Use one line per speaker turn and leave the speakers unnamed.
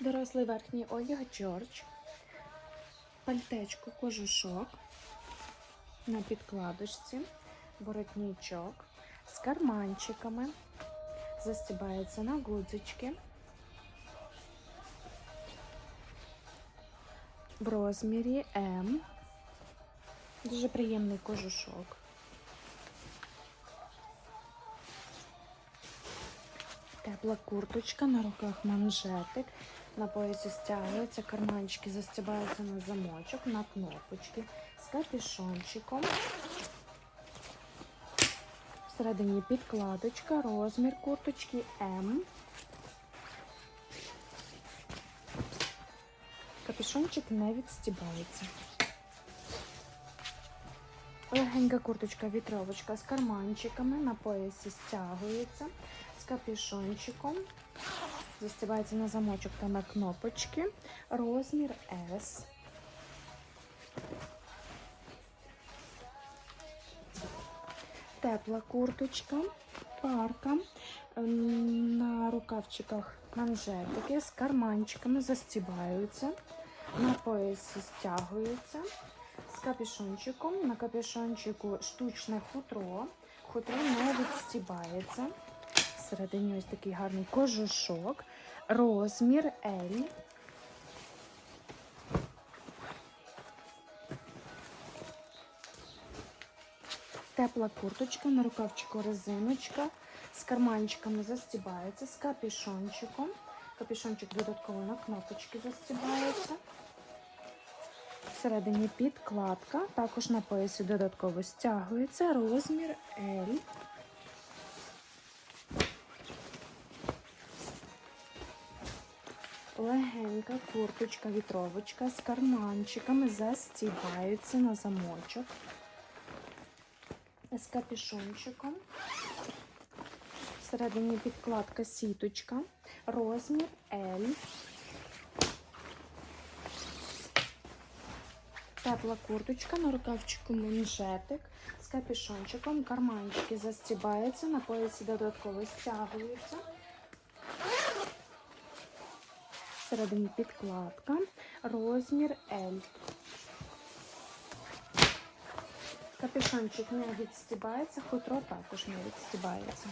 Дорослий верхній одяг Джордж. Пальтечко кожушок на підкладочці, воротничок з карманчиками, застібається на гудзички. В розмірі М. Дуже приємний кожушок. Тепла курточка, на руках манжетик, на поясі стягується, карманчики застібаються на замочок, на кнопочки з капюшончиком. Всередині підкладочка, розмір курточки М. Капюшончик не відстібається. Легенька курточка, вітровочка з карманчиками, на поясі стягується, з капюшончиком. Застібається на замочок та на кнопочки. Розмір S. Тепла курточка, парка. Ем, На рукавчиках манжетики з карманчиками застібаються. На поясі стягуються. З капюшончиком. На капюшончику штучне хутро. Хутро не відстібається. Всередині ось такий гарний кожушок. Розмір L. Тепла курточка, на рукавчику резиночка, з карманчиками застібається, з капюшончиком. Капюшончик додатково на кнопочки застібається. Всередині підкладка, також на поясі додатково стягується, розмір L. Легенька курточка, вітровочка з карманчиками застібається на замочок з капюшончиком. Всередині підкладка сіточка, розмір L. Тепла курточка на рукавчику манжетик з капюшончиком, карманчики застібаються, на поясі додатково стягуються всередині підкладка, розмір L. Капюшончик не відстібається, хутро також не відстібається.